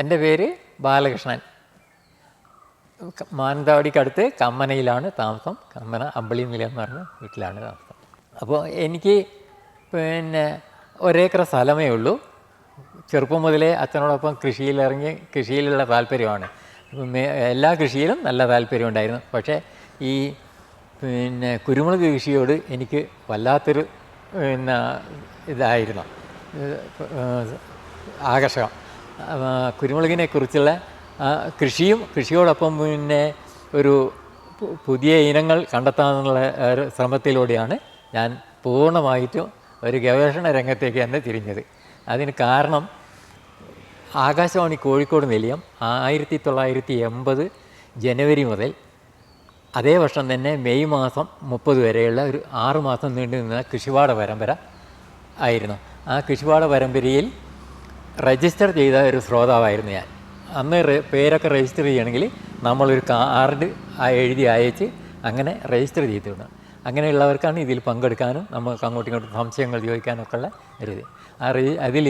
എന്റെ പേര് ബാലകൃഷ്ണൻ. മാനന്തവാടിക്കടുത്ത് കമ്മനയിലാണ് താമസം. കമ്മന അമ്പളി നില എന്ന് പറഞ്ഞ വീട്ടിലാണ് താമസം. അപ്പോൾ എനിക്ക് പിന്നെ ഒരേക്കർ സ്ഥലമേ ഉള്ളൂ. ചെറുപ്പം മുതലേ അച്ഛനോടൊപ്പം കൃഷിയിലിറങ്ങി കൃഷിയിലുള്ള താല്പര്യമാണ്. എല്ലാ കൃഷിയിലും നല്ല താല്പര്യം ഉണ്ടായിരുന്നു. പക്ഷേ ഈ പിന്നെ കുരുമുളക് കൃഷിയോട് എനിക്ക് വല്ലാത്തൊരു പിന്നെ ഇതായിരുന്നു. ആകർഷകം. കുരുമുളകിനെ കുറിച്ചുള്ള കൃഷിയും കൃഷിയോടൊപ്പം പിന്നെ ഒരു പുതിയ ഇനങ്ങൾ കണ്ടെത്താനുള്ള ശ്രമത്തിലൂടെയാണ് ഞാൻ പൂർണമായിട്ടും ഒരു ഗവേഷണ രംഗത്തേക്ക് തന്നെ തിരിഞ്ഞത്. അതിന് കാരണം ആകാശവാണി കോഴിക്കോട് നിലയം ആയിരത്തി തൊള്ളായിരത്തി എൺപത് ജനുവരി മുതൽ അതേ വർഷം തന്നെ മെയ് മാസം മുപ്പത് വരെയുള്ള ഒരു ആറ് മാസം നീണ്ടു നിന്ന കൃഷിപാഠ പരമ്പര ആയിരുന്നു. ആ കൃഷിപാഠ പരമ്പരയിൽ രജിസ്റ്റർ ചെയ്ത ഒരു ശ്രോതാവായിരുന്നു ഞാൻ. അന്ന് പേരൊക്കെ രജിസ്റ്റർ ചെയ്യണമെങ്കിൽ നമ്മളൊരു കാർഡ് എഴുതി അയച്ച് അങ്ങനെ രജിസ്റ്റർ ചെയ്ത് വിടണം അങ്ങനെയുള്ളവർക്കാണ് ഇതിൽ പങ്കെടുക്കാനും നമുക്ക് അങ്ങോട്ടും ഇങ്ങോട്ടും സംശയങ്ങൾ ചോദിക്കാനൊക്കെ ഉള്ള ഒരു ഇത്. അതിൽ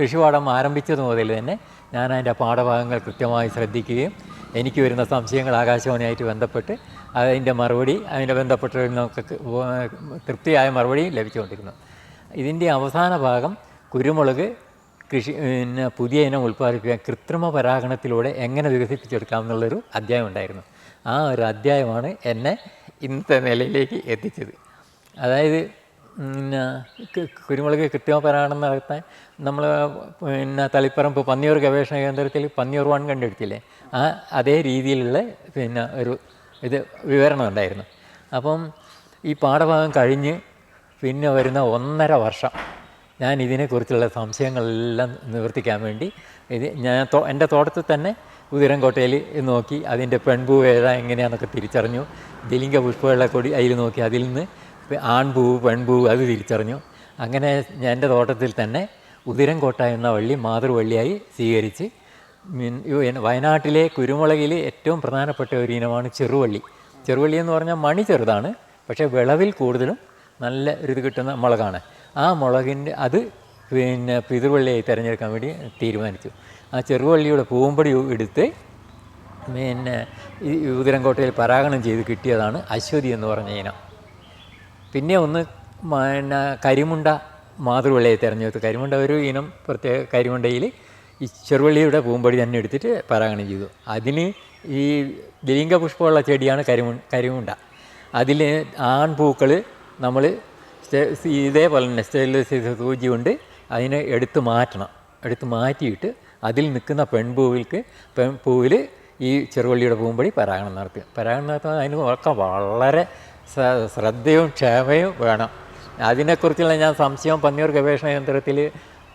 കൃഷിപാഠം ആരംഭിച്ചത് മുതൽ തന്നെ ഞാൻ അതിന്റെ പാഠഭാഗങ്ങൾ കൃത്യമായി ശ്രദ്ധിക്കുകയും എനിക്ക് വരുന്ന സംശയങ്ങൾ ആകാശവാണിയായിട്ട് ബന്ധപ്പെട്ട് അതിന്റെ മറുപടി അതിന്റെ ബന്ധപ്പെട്ട് നമുക്ക് തൃപ്തിയായ മറുപടി ലഭിച്ചുകൊണ്ടിരുന്നു. ഇതിന്റെ അവസാന ഭാഗം കുരുമുളക് കൃഷി പിന്നെ പുതിയ ഇനം ഉൽപ്പാദിപ്പിക്കാൻ കൃത്രിമ പരാഗണത്തിലൂടെ എങ്ങനെ വികസിപ്പിച്ചെടുക്കാം എന്നുള്ളൊരു അധ്യായം ഉണ്ടായിരുന്നു. ആ ഒരു അധ്യായമാണ് എന്നെ ഇന്നത്തെ നിലയിലേക്ക് എത്തിച്ചത്. അതായത് പിന്നെ കുരുമുളക് കൃത്രിമ പരാഗണം നടത്താൻ നമ്മൾ പിന്നെ തളിപ്പറമ്പ് പന്നിയൂർ ഗവേഷണ കേന്ദ്രത്തിൽ പന്നിയൂർ വൺ കണ്ടെടുത്തില്ലേ? ആ അതേ രീതിയിലുള്ള പിന്നെ ഒരു ഇത് വിവരണം ഉണ്ടായിരുന്നു. അപ്പം ഈ പാഠഭാഗം കഴിഞ്ഞ് പിന്നെ വരുന്ന ഒന്നര വർഷം. ഞാൻ ഇതിനെക്കുറിച്ചുള്ള സംശയങ്ങളെല്ലാം നിവർത്തിക്കാൻ വേണ്ടി ഇത് ഞാൻ എന്റെ തോട്ടത്തിൽ തന്നെ ഉതിരംകോട്ടയിൽ നോക്കി അതിന്റെ പെൺപൂ ഏതാ എങ്ങനെയാണെന്നൊക്കെ തിരിച്ചറിഞ്ഞു. ദിലിംഗ പുഷ്പകളെ കൊടി അതിൽ നോക്കി അതിൽ നിന്ന് ആൺപൂവ് പെൺപൂവ് അത് തിരിച്ചറിഞ്ഞു. അങ്ങനെ ഞാൻ എന്റെ തോട്ടത്തിൽ തന്നെ ഉതിരൻകോട്ട എന്ന വള്ളി മാതൃവള്ളിയായി സ്വീകരിച്ച് വയനാട്ടിലെ കുരുമുളകിൽ ഏറ്റവും പ്രധാനപ്പെട്ട ഒരു ഇനമാണ് ചെറുവള്ളി. ചെറുവള്ളി എന്ന് പറഞ്ഞാൽ മണി ചെറുതാണ് പക്ഷേ വിളവിൽ കൂടുതലും നല്ല ഒരു ഇത് കിട്ടുന്ന മുളകാണ്. ആ മുളകിന്റെ അത് പിന്നെ പിതൃവള്ളിയായി തിരഞ്ഞെടുക്കാൻ വേണ്ടി തീരുമാനിച്ചു. ആ ചെറുവള്ളിയുടെ പൂമ്പടി എടുത്ത് പിന്നെ ഈ ഉദരംകോട്ടയിൽ പരാഗണം ചെയ്ത് കിട്ടിയതാണ് അശ്വതി എന്ന് പറഞ്ഞ ഇനം. പിന്നെ ഒന്ന് പിന്നെ കരിമുണ്ട മാതൃവള്ളിയെ തിരഞ്ഞെടുത്തു. കരിമുണ്ട ഒരു ഇനം പ്രത്യേക കരിമുണ്ടയിൽ ഈ ചെറുവള്ളിയുടെ പൂമ്പടി തന്നെ എടുത്തിട്ട് പരാഗണം ചെയ്തു. അതിന് ഈ ലിംഗ പുഷ്പമുള്ള ചെടിയാണ് കരിമു കരിമുണ്ട. അതിൽ ആൺപൂക്കൾ നമ്മൾ ഇതേപോലെ തന്നെ സ്റ്റെയിൻലെസ് സൂചി കൊണ്ട് അതിനെ എടുത്ത് മാറ്റണം. എടുത്ത് മാറ്റിയിട്ട് അതിൽ നിൽക്കുന്ന പെൺപൂവിൽക്ക് പെൺപൂവിൽ ഈ ചെറുവള്ളിയുടെ പൂമ്പടി പരാഗണം നടത്തി പരാഗണം നടത്തുന്നത് അതിന് ഒക്കെ വളരെ ശ്രദ്ധയും ക്ഷമയും വേണം. അതിനെക്കുറിച്ചുള്ള ഞാൻ സംശയം പന്നിയൂർ ഗവേഷണ കേന്ദ്രത്തിൽ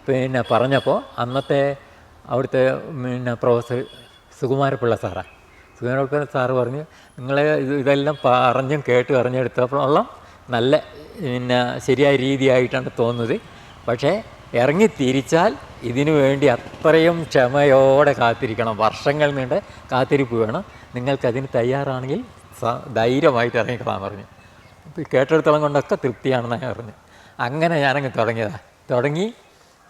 പിന്നെ പറഞ്ഞപ്പോൾ അന്നത്തെ അവിടുത്തെ പിന്നെ പ്രൊഫസർ സുകുമാരപ്പിള്ള സാറാണ് സുകുമാരപ്പിള്ള സാറ് പറഞ്ഞു നിങ്ങളെ ഇതെല്ലാം പറഞ്ഞും കേട്ട് അറിഞ്ഞെടുത്തപ്പോഴുള്ള നല്ല പിന്നെ ശരിയായ രീതിയായിട്ടാണ് തോന്നുന്നത്. പക്ഷേ ഇറങ്ങി തിരിച്ചാൽ ഇതിനു വേണ്ടി അത്രയും ക്ഷമയോടെ കാത്തിരിക്കണം. വർഷങ്ങൾ നീണ്ട കാത്തിരിപ്പ് വേണം. നിങ്ങൾക്കതിന് തയ്യാറാണെങ്കിൽ ധൈര്യമായിട്ട് ഇറങ്ങിക്കളാൻ പറഞ്ഞു. കേട്ടെടുത്തോളം കൊണ്ടൊക്കെ തൃപ്തിയാണെന്ന് ഞാൻ പറഞ്ഞു അങ്ങനെ ഞാനങ്ങ് തുടങ്ങിയതാണ് തുടങ്ങി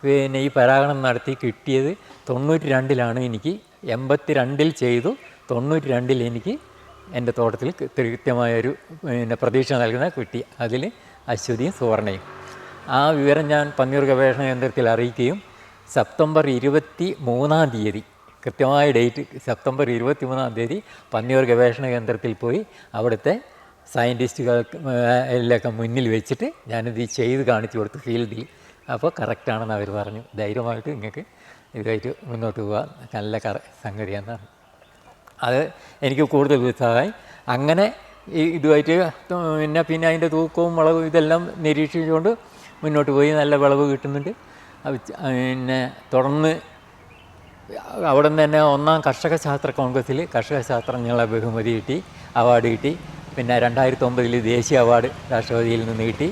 പിന്നെ ഈ പരാഗണം നടത്തി കിട്ടിയത് തൊണ്ണൂറ്റി രണ്ടിലാണ് എനിക്ക് എൺപത്തി രണ്ടിൽ ചെയ്തു തൊണ്ണൂറ്റി രണ്ടിൽ എനിക്ക് എന്റെ തോട്ടത്തിൽ കൃത്യമായൊരു പിന്നെ പ്രതീക്ഷ നൽകുന്ന കുട്ടി. അതിൽ അശ്വതിയും സുവർണയും. ആ വിവരം ഞാൻ പന്നീർ ഗവേഷണ കേന്ദ്രത്തിൽ അറിയിക്കുകയും സെപ്റ്റംബർ ഇരുപത്തി മൂന്നാം തീയതി കൃത്യമായ ഡേറ്റ് സെപ്റ്റംബർ ഇരുപത്തി മൂന്നാം തീയതി പന്നിയൂർ ഗവേഷണ കേന്ദ്രത്തിൽ പോയി അവിടുത്തെ സയന്റിസ്റ്റുകൾക്ക് എല്ലാം മുന്നിൽ വെച്ചിട്ട് ഞാനിത് ചെയ്ത് കാണിച്ചു കൊടുത്തു ഫീൽഡിൽ. അപ്പോൾ കറക്റ്റാണെന്ന് അവർ പറഞ്ഞു. ധൈര്യമായിട്ട് നിങ്ങൾക്ക് ഇതായിട്ട് മുന്നോട്ട് പോകാൻ നല്ല കറ സംഗതിയെന്നാണ് അത് എനിക്ക് കൂടുതൽ വിധമായി അങ്ങനെ ഈ ഇതുമായിട്ട് പിന്നെ പിന്നെ അതിന്റെ തൂക്കവും വളവും ഇതെല്ലാം നിരീക്ഷിച്ചുകൊണ്ട് മുന്നോട്ട് പോയി. നല്ല വിളവ് കിട്ടുന്നുണ്ട്. പിന്നെ തുടർന്ന് അവിടെ നിന്ന് തന്നെ ഒന്നാം കർഷക ശാസ്ത്ര കോൺഗ്രസ്സിൽ കർഷക ശാസ്ത്രജ്ഞങ്ങളെ ബഹുമതി കിട്ടി അവാർഡ് കിട്ടി. പിന്നെ രണ്ടായിരത്തി ഒമ്പതിൽ ദേശീയ അവാർഡ് രാഷ്ട്രപതിയിൽ നിന്ന് കിട്ടി.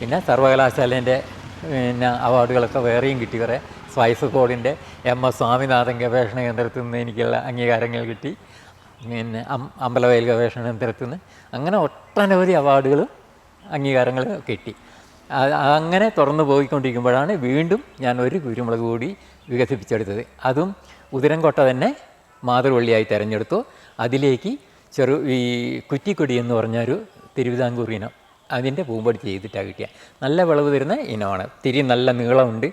പിന്നെ സർവകലാശാലേന്റെ പിന്നെ അവാർഡുകളൊക്കെ വേറെയും കിട്ടി കുറേ. സ്പൈസ് ബോർഡിന്റെ എം എസ് സ്വാമിനാഥൻ ഗവേഷണ കേന്ദ്രത്തിൽ നിന്ന് എനിക്കുള്ള അംഗീകാരങ്ങൾ കിട്ടി. പിന്നെ അമ്പലവയൽ ഗവേഷണ കേന്ദ്രത്തിൽ നിന്ന് അങ്ങനെ ഒട്ടനവധി അവാർഡുകളും അംഗീകാരങ്ങൾ കിട്ടി. അങ്ങനെ തുറന്നു പോയിക്കൊണ്ടിരിക്കുമ്പോഴാണ് വീണ്ടും ഞാൻ ഒരു കുരുമുളക് കൂടി വികസിപ്പിച്ചെടുത്തത്. അതും ഉതിരൻകൊട്ട തന്നെ മാതൃവള്ളിയായി തിരഞ്ഞെടുത്തു. അതിലേക്ക് ചെറു ഈ കുറ്റിക്കൊടി എന്ന് പറഞ്ഞൊരു തിരുവിതാംകൂർ ഇനം അതിന്റെ പൂമ്പടി ചെയ്തിട്ടാണ് കിട്ടിയത്. നല്ല വിളവ് തരുന്ന ഇനമാണ്. തിരി നല്ല നീളമുണ്ട്.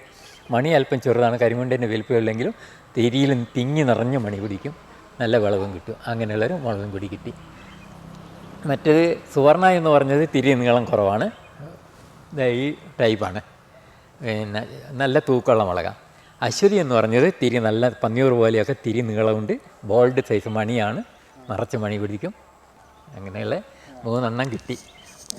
മണി അല്പം ചെറുതാണ് കരിമുണ്ടേന്റെ വലിപ്പമുള്ളെങ്കിലും തിരിയിലും തിങ്ങി നിറഞ്ഞ് മണി പിടിക്കും നല്ല വിളവും കിട്ടും. അങ്ങനെയുള്ളൊരു മുളകും പിടി കിട്ടി. മറ്റേത് സുവർണ എന്ന് പറഞ്ഞത് തിരി നീളം കുറവാണ്. ഈ ടൈപ്പാണ്. പിന്നെ നല്ല തൂക്കമുള്ള മുളക. അശ്വതി എന്ന് പറഞ്ഞത് തിരി നല്ല പന്നിയൂർ പോലെയൊക്കെ തിരി നീളമുണ്ട്. ബോൾഡ് സൈസ് മണിയാണ്. നിറച്ച് മണി പിടിക്കും അങ്ങനെയുള്ള മൂന്നെണ്ണം കിട്ടി.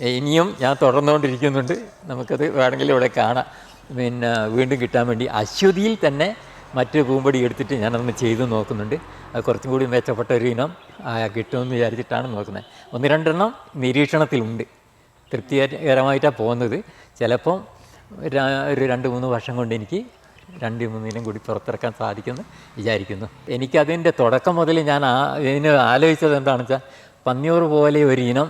ഇനിയും ഞാൻ തുടർന്നുകൊണ്ടിരിക്കുന്നുണ്ട്. നമുക്കത് വേണമെങ്കിൽ ഇവിടെ കാണാം. പിന്നെ വീണ്ടും കിട്ടാൻ വേണ്ടി അശ്വതിയിൽ തന്നെ മറ്റൊരു പൂമ്പടി എടുത്തിട്ട് ഞാനതൊന്ന് ചെയ്തു നോക്കുന്നുണ്ട്. അത് കുറച്ചും കൂടി മെച്ചപ്പെട്ട ഒരു ഇനം കിട്ടുമെന്ന് വിചാരിച്ചിട്ടാണ് നോക്കുന്നത്. ഒന്ന് രണ്ടെണ്ണം നിരീക്ഷണത്തിലുണ്ട്. തൃപ്തികരമായിട്ടാണ് പോകുന്നത്. ചിലപ്പം ഒരു രണ്ട് മൂന്ന് വർഷം കൊണ്ട് എനിക്ക് രണ്ട് മൂന്നിനും കൂടി പുറത്തിറക്കാൻ സാധിക്കുമെന്ന് വിചാരിക്കുന്നു. എനിക്കതിന്റെ തുടക്കം മുതൽ ഞാൻ ഇതിന് ആലോചിച്ചത് എന്താണെന്ന് വെച്ചാൽ പന്നിയൂർ പോലെ ഒരു ഇനം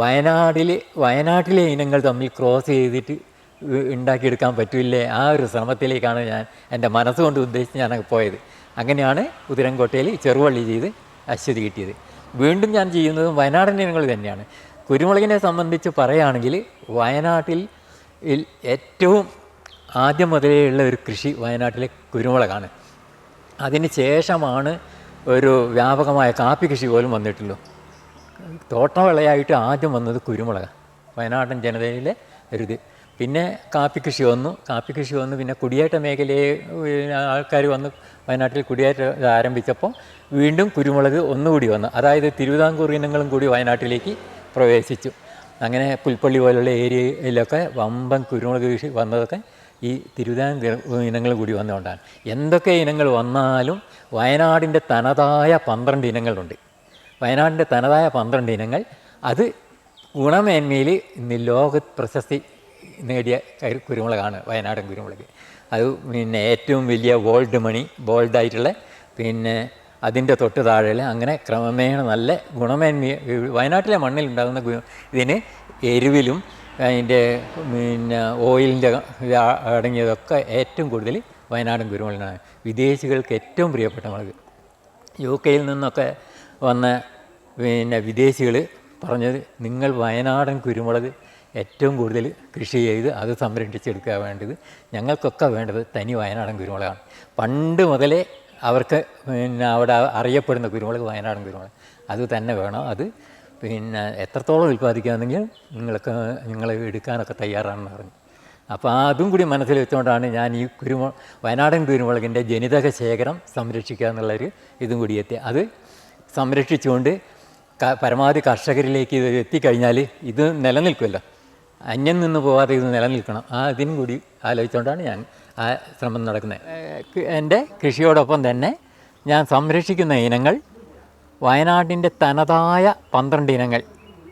വയനാടിൽ വയനാട്ടിലെ ഇനങ്ങൾ തമ്മിൽ ക്രോസ് ചെയ്തിട്ട് ഉണ്ടാക്കിയെടുക്കാൻ പറ്റില്ലേ? ആ ഒരു ശ്രമത്തിലേക്കാണ് ഞാൻ എന്റെ മനസ്സുകൊണ്ട് ഉദ്ദേശിച്ച് ഞാൻ പോയത്. അങ്ങനെയാണ് ഉതിരൻകോട്ടയിൽ ചെറുവള്ളി ചെയ്ത് അശ്വതി കിട്ടിയത്. വീണ്ടും ഞാൻ ചെയ്യുന്നതും വയനാടൻ ഇനങ്ങൾ തന്നെയാണ്. കുരുമുളകിനെ സംബന്ധിച്ച് പറയുകയാണെങ്കിൽ വയനാട്ടിൽ ഏറ്റവും ആദ്യം മുതലേ ഉള്ള ഒരു കൃഷി വയനാട്ടിലെ കുരുമുളകാണ്. അതിന് ശേഷമാണ് ഒരു വ്യാപകമായ കാപ്പി കൃഷി പോലും വന്നിട്ടുള്ളൂ. തോട്ടവിളയായിട്ട് ആദ്യം വന്നത് കുരുമുളക്. വയനാടൻ ജനതയിലെ ഒരിത് പിന്നെ കാപ്പി കൃഷി വന്നു. കാപ്പി കൃഷി വന്നു. പിന്നെ കുടിയേറ്റ മേഖലയെ ആൾക്കാർ വന്ന് വയനാട്ടിൽ കുടിയേറ്റം ആരംഭിച്ചപ്പോൾ വീണ്ടും കുരുമുളക് ഒന്നുകൂടി വന്നു. അതായത് തിരുവിതാംകൂർ ഇനങ്ങളും കൂടി വയനാട്ടിലേക്ക് പ്രവേശിച്ചു. അങ്ങനെ പുൽപ്പള്ളി പോലുള്ള ഏരിയയിലൊക്കെ വമ്പൻ കുരുമുളക് കൃഷി വന്നതൊക്കെ ഈ തിരുവിതാംകൂർ ഇനങ്ങൾ കൂടി വന്നുകൊണ്ടാണ് എന്തൊക്കെ ഇനങ്ങൾ വന്നാലും വയനാടിന്റെ തനതായ പന്ത്രണ്ട് ഇനങ്ങളുണ്ട്. വയനാടിന്റെ തനതായ പന്ത്രണ്ട് ഇനങ്ങൾ അത് ഗുണമേന്മയിൽ ഇന്ന് ലോക പ്രശസ്തി നേടിയ കരു- കുരുമുളകാണ് വയനാടൻ കുരുമുളക്. അത് പിന്നെ ഏറ്റവും വലിയ ഗോൾഡ് മണി ബോൾഡായിട്ടുള്ള പിന്നെ അതിന്റെ തൊട്ട് താഴെ അങ്ങനെ ക്രമേണ നല്ല ഗുണമേന്മ വയനാട്ടിലെ മണ്ണിലുണ്ടാകുന്ന ഇതിന് എരിവിലും അതിന്റെ പിന്നെ ഓയിലിന്റെ അടങ്ങിയതൊക്കെ ഏറ്റവും കൂടുതൽ വയനാടൻ കുരുമുളകാണ്. വിദേശികൾക്ക് ഏറ്റവും പ്രിയപ്പെട്ട മുളക്. യു കെയിൽ നിന്നൊക്കെ വന്ന പിന്നെ വിദേശികൾ പറഞ്ഞത് നിങ്ങൾ വയനാടൻ കുരുമുളക് ഏറ്റവും കൂടുതൽ കൃഷി ചെയ്ത് അത് സംരക്ഷിച്ചെടുക്കുക വേണ്ടത് ഞങ്ങൾക്കൊക്കെ വേണ്ടത് തനി വയനാടൻ കുരുമുളകാണ്. പണ്ട് മുതലേ അവർക്ക് പിന്നെ അവിടെ അറിയപ്പെടുന്ന കുരുമുളക് വയനാടൻ കുരുമുളക്. അത് തന്നെ വേണം. അത് പിന്നെ എത്രത്തോളം ഉൽപ്പാദിക്കുകയാണെങ്കിൽ നിങ്ങൾക്ക് നിങ്ങൾ എടുക്കാനൊക്കെ തയ്യാറാണെന്ന് പറഞ്ഞു. അപ്പോൾ അതും കൂടി മനസ്സിൽ വെച്ചുകൊണ്ടാണ് ഞാൻ ഈ കുരുമു വയനാടൻ കുരുമുളകിന്റെ ജനിതക ശേഖരം സംരക്ഷിക്കുക എന്നുള്ളൊരു ഇതും കൂടി എത്തി. അത് സംരക്ഷിച്ചുകൊണ്ട് പരമാവധി കർഷകരിലേക്ക് ഇത് എത്തിക്കഴിഞ്ഞാൽ ഇത് നിലനിൽക്കുമല്ലോ. അന്യം നിന്ന് പോവാതെ ഇത് നിലനിൽക്കണം. ആ ഇതിനും കൂടി ആലോചിച്ചുകൊണ്ടാണ് ഞാൻ ആ ശ്രമം നടക്കുന്നത്. എന്റെ കൃഷിയോടൊപ്പം തന്നെ ഞാൻ സംരക്ഷിക്കുന്ന ഇനങ്ങൾ വയനാടിന്റെ തനതായ പന്ത്രണ്ട് ഇനങ്ങൾ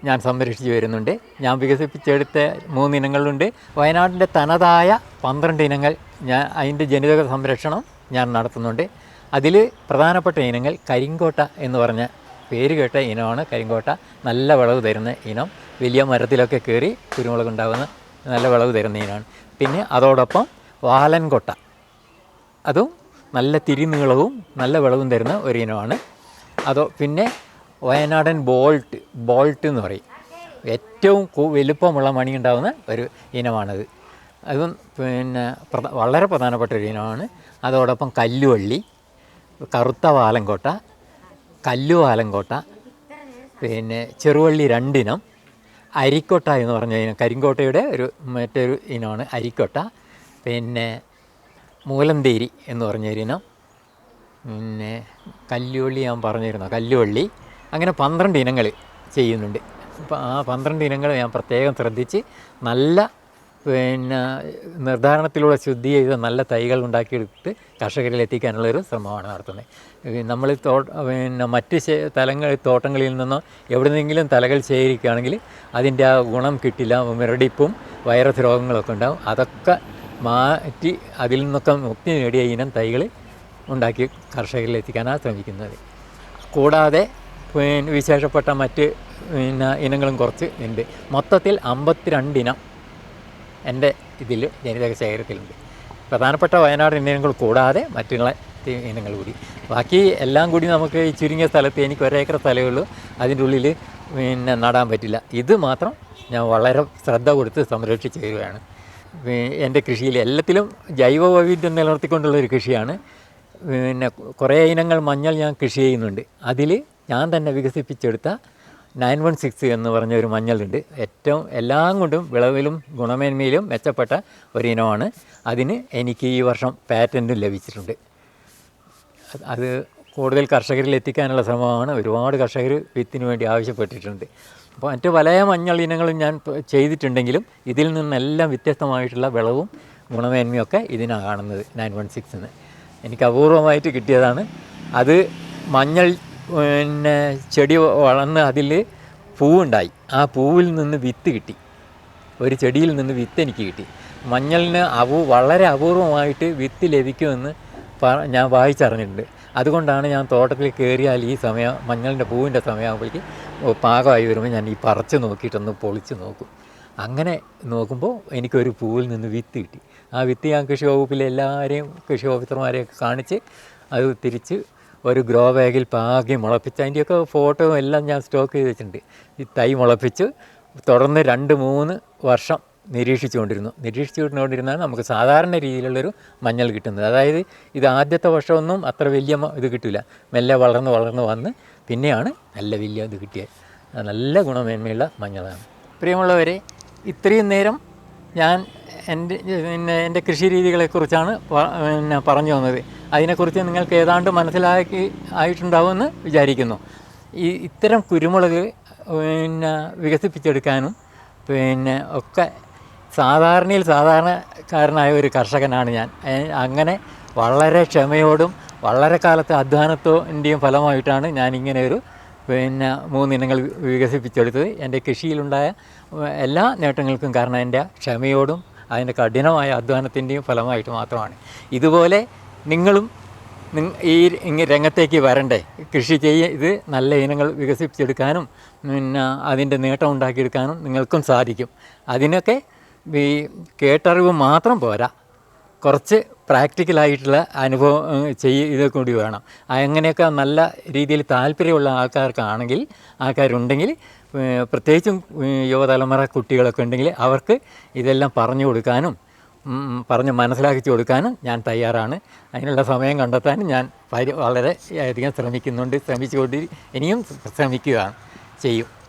ഞാൻ സംരക്ഷിച്ചു വരുന്നുണ്ട്. ഞാൻ വികസിപ്പിച്ചെടുത്ത മൂന്ന് ഇനങ്ങളുണ്ട്. വയനാടിന്റെ തനതായ പന്ത്രണ്ട് ഇനങ്ങൾ ഞാൻ അതിന്റെ ജനിതക സംരക്ഷണം ഞാൻ നടത്തുന്നുണ്ട്. അതിൽ പ്രധാനപ്പെട്ട ഇനങ്ങൾ കരിങ്കോട്ട എന്ന് പറഞ്ഞ പേര് കേട്ട ഇനമാണ് കരിങ്കോട്ട. നല്ല വിളവ് തരുന്ന ഇനം. വലിയ മരത്തിലൊക്കെ കയറി കുരുമുളക് ഉണ്ടാകുന്ന നല്ല വിളവ് തരുന്ന ഇനമാണ് പിന്നെ അതോടൊപ്പം വാലൻകൊട്ട. അതും നല്ല തിരിനീളവും നല്ല വിളവും തരുന്ന ഒരു ഇനമാണ്. അതോ പിന്നെ വയനാടൻ ബോൾട്ട് ബോൾട്ട് എന്ന് പറയും. ഏറ്റവും വലുപ്പമുള്ള മണി ഉണ്ടാകുന്ന ഒരു ഇനമാണത്. അതും പിന്നെ വളരെ പ്രധാനപ്പെട്ട ഒരു ഇനമാണ്. അതോടൊപ്പം കല്ലുവള്ളി കറുത്ത വാലങ്കോട്ട കല്ലുവാലങ്കോട്ട പിന്നെ ചെറുവള്ളി രണ്ടിനം അരിക്കൊട്ട എന്ന് പറഞ്ഞ ഇനം. കരിങ്കോട്ടയുടെ ഒരു മറ്റൊരു ഇനമാണ് അരിക്കോട്ട. പിന്നെ മൂലന്തേരി എന്ന് പറഞ്ഞൊരിനം പിന്നെ കല്ലുവള്ളി ഞാൻ പറഞ്ഞിരുന്നു? കല്ലുവള്ളി. അങ്ങനെ പന്ത്രണ്ട് ഇനങ്ങൾ ചെയ്യുന്നുണ്ട്. അപ്പോൾ ആ പന്ത്രണ്ട് ഇനങ്ങൾ ഞാൻ പ്രത്യേകം ശ്രദ്ധിച്ച് നല്ല പിന്നെ നിർദ്ധാരണത്തിലൂടെ ശുദ്ധി ചെയ്ത് നല്ല തൈകൾ ഉണ്ടാക്കിയെടുത്ത് കർഷകരിൽ എത്തിക്കാനുള്ളൊരു ശ്രമമാണ് നടത്തുന്നത്. നമ്മൾ തോ പിന്നെ മറ്റ് തലങ്ങൾ തോട്ടങ്ങളിൽ നിന്നോ എവിടെന്നെങ്കിലും തലകൾ ശേഖരിക്കുകയാണെങ്കിൽ അതിന്റെ ആ ഗുണം കിട്ടില്ല മുരടിപ്പും വൈറസ് രോഗങ്ങളൊക്കെ ഉണ്ടാവും. അതൊക്കെ മാറ്റി അതിൽ നിന്നൊക്കെ മുക്തി നേടിയ ഇനം തൈകൾ ഉണ്ടാക്കി കർഷകരിൽ എത്തിക്കാനാണ് ശ്രമിക്കുന്നത്. കൂടാതെ പിന്നെ വിശേഷപ്പെട്ട മറ്റ് പിന്നെ ഇനങ്ങളും കുറച്ച് ഉണ്ട്. മൊത്തത്തിൽ അമ്പത്തിരണ്ട് ഇനം എന്റെ ഇതിൽ ജനിതക ശേഖരത്തിലുണ്ട്. പ്രധാനപ്പെട്ട വയനാട് ഇനങ്ങൾ കൂടാതെ മറ്റുള്ള ഇനങ്ങൾ കൂടി. ബാക്കി എല്ലാം കൂടി നമുക്ക് ഈ ചുരുങ്ങിയ സ്ഥലത്ത് എനിക്ക് ഒരേക്കർ സ്ഥലമേ ഉള്ളൂ. അതിന്റെ ഉള്ളിൽ പിന്നെ നടാൻ പറ്റില്ല. ഇത് മാത്രം ഞാൻ വളരെ ശ്രദ്ധ കൊടുത്ത് സംരക്ഷിച്ച് തരുകയാണ് എന്റെ കൃഷിയിൽ എല്ലാത്തിലും ജൈവ വൈവിധ്യം നിലനിർത്തിക്കൊണ്ടുള്ള ഒരു കൃഷിയാണ്. പിന്നെ കുറേ ഇനങ്ങൾ മഞ്ഞൾ ഞാൻ കൃഷി ചെയ്യുന്നുണ്ട്. അതിൽ ഞാൻ തന്നെ വികസിപ്പിച്ചെടുത്ത നയൻ വൺ സിക്സ് എന്ന് പറഞ്ഞ ഒരു മഞ്ഞളുണ്ട്. ഏറ്റവും എല്ലാം കൊണ്ടും വിളവിലും ഗുണമേന്മയിലും മെച്ചപ്പെട്ട ഒരു ഇനമാണ്. അതിന് എനിക്ക് ഈ വർഷം പാറ്റന്റും ലഭിച്ചിട്ടുണ്ട്. അത് കൂടുതൽ കർഷകരിൽ എത്തിക്കാനുള്ള ശ്രമമാണ്. ഒരുപാട് കർഷകർ വിത്തിന് വേണ്ടി ആവശ്യപ്പെട്ടിട്ടുണ്ട്. അപ്പോൾ മറ്റ് പല മഞ്ഞൾ ഇനങ്ങളും ഞാൻ ചെയ്തിട്ടുണ്ടെങ്കിലും ഇതിൽ നിന്നെല്ലാം വ്യത്യസ്തമായിട്ടുള്ള വിളവും ഗുണമേന്മയൊക്കെ ഇതിനാണ് കാണുന്നത് നയൻ വൺ സിക്സിന് എനിക്ക് അപൂർവമായിട്ട് കിട്ടിയതാണ്. അത് മഞ്ഞൾ പിന്നെ ചെടി വളർന്ന് അതിൽ പൂവുണ്ടായി. ആ പൂവിൽ നിന്ന് വിത്ത് കിട്ടി. ഒരു ചെടിയിൽ നിന്ന് വിത്ത് എനിക്ക് കിട്ടി. മഞ്ഞളിന് അപൂ വളരെ അപൂർവമായിട്ട് വിത്ത് ലഭിക്കുമെന്ന് ഞാൻ വായിച്ചറിഞ്ഞിട്ടുണ്ട്. അതുകൊണ്ടാണ് ഞാൻ തോട്ടത്തിൽ കയറിയാൽ ഈ സമയം മഞ്ഞളിന്റെ പൂവിന്റെ സമയമാകുമ്പോഴേക്ക് പാകമായി വരുമ്പോൾ ഞാൻ ഈ പറിച്ച് നോക്കിയിട്ടൊന്ന് പൊളിച്ച് നോക്കും. അങ്ങനെ നോക്കുമ്പോൾ എനിക്കൊരു പൂവിൽ നിന്ന് വിത്ത് കിട്ടി. ആ വിത്ത് ഞാൻ കൃഷി വകുപ്പിലെ എല്ലാവരെയും കൃഷി ഓഫീസർമാരെയൊക്കെ കാണിച്ച് അത് തിരിച്ച് ഒരു ഗ്രോ ബാഗിൽ പാകി മുളപ്പിച്ച് അതിന്റെയൊക്കെ ഫോട്ടോ എല്ലാം ഞാൻ സ്റ്റോക്ക് ചെയ്ത് വെച്ചിട്ടുണ്ട്. ഈ തൈ മുളപ്പിച്ച് തുടർന്ന് രണ്ട് മൂന്ന് വർഷം നിരീക്ഷിച്ചുകൊണ്ടിരുന്നു. നിരീക്ഷിച്ചുകൊണ്ടിരുന്നാൽ നമുക്ക് സാധാരണ രീതിയിലുള്ളൊരു മഞ്ഞൾ കിട്ടുന്നത്. അതായത് ഇത് ആദ്യത്തെ വർഷമൊന്നും അത്ര വലിയ ഇത് കിട്ടില്ല. മെല്ലെ വളർന്ന് വളർന്ന് വന്ന് പിന്നെയാണ് നല്ല വലിയ ഇത് കിട്ടിയത്. നല്ല ഗുണമേന്മയുള്ള മഞ്ഞളാണ്. പ്രിയമുള്ളവരെ ഇത്രയും നേരം ഞാൻ എന്റെ പിന്നെ എന്റെ കൃഷി രീതികളെക്കുറിച്ചാണ് പിന്നെ പറഞ്ഞു വന്നത് അതിനെക്കുറിച്ച് നിങ്ങൾക്ക് ഏതാണ്ട് മനസ്സിലാക്കി ആയിട്ടുണ്ടാവുമെന്ന് വിചാരിക്കുന്നു. ഈ ഇത്തരം കുരുമുളക് പിന്നെ വികസിപ്പിച്ചെടുക്കാനും പിന്നെ ഒക്കെ സാധാരണയിൽ സാധാരണക്കാരനായ ഒരു കർഷകനാണ് ഞാൻ. അങ്ങനെ വളരെ ക്ഷമയോടും വളരെ കാലത്തെ അധ്വാനത്തോന്റെയും ഫലമായിട്ടാണ് ഞാൻ ഇങ്ങനെ ഒരു പിന്നെ മൂന്നിനങ്ങൾ വികസിപ്പിച്ചെടുത്തത്. എന്റെ കൃഷിയിലുണ്ടായ എല്ലാ നേട്ടങ്ങൾക്കും കാരണം എന്റെ ക്ഷമയോടും അതിന്റെ കഠിനമായ അധ്വാനത്തിന്റെയും ഫലമായിട്ട് മാത്രമാണ്. ഇതുപോലെ നിങ്ങളും നിങ് ഈ രംഗത്തേക്ക് വരണ്ടേ. കൃഷി ചെയ്യ ഇത് നല്ല ഇനങ്ങൾ വികസിപ്പിച്ചെടുക്കാനും പിന്നെ അതിന്റെ നേട്ടം ഉണ്ടാക്കിയെടുക്കാനും നിങ്ങൾക്കും സാധിക്കും. അതിനൊക്കെ ഈ കേട്ടറിവ് മാത്രം പോരാ. കുറച്ച് പ്രാക്ടിക്കലായിട്ടുള്ള അനുഭവം ചെയ്യ ഇത് കൂടി വേണം. അങ്ങനെയൊക്കെ നല്ല രീതിയിൽ താല്പര്യമുള്ള ആൾക്കാർക്കാണെങ്കിൽ ആൾക്കാരുണ്ടെങ്കിൽ പ്രത്യേകിച്ചും യുവതലമുറ കുട്ടികളൊക്കെ ഉണ്ടെങ്കിൽ അവർക്ക് ഇതെല്ലാം പറഞ്ഞു കൊടുക്കാനും പറഞ്ഞ് മനസ്സിലാക്കി കൊടുക്കാനും ഞാൻ തയ്യാറാണ്. അതിനുള്ള സമയം കണ്ടെത്താനും ഞാൻ വളരെ അധികം ശ്രമിക്കുന്നുണ്ട് ശ്രമിച്ചുകൊണ്ട് ഇനിയും ശ്രമിക്കുകയാണ്. ചെയ്യും.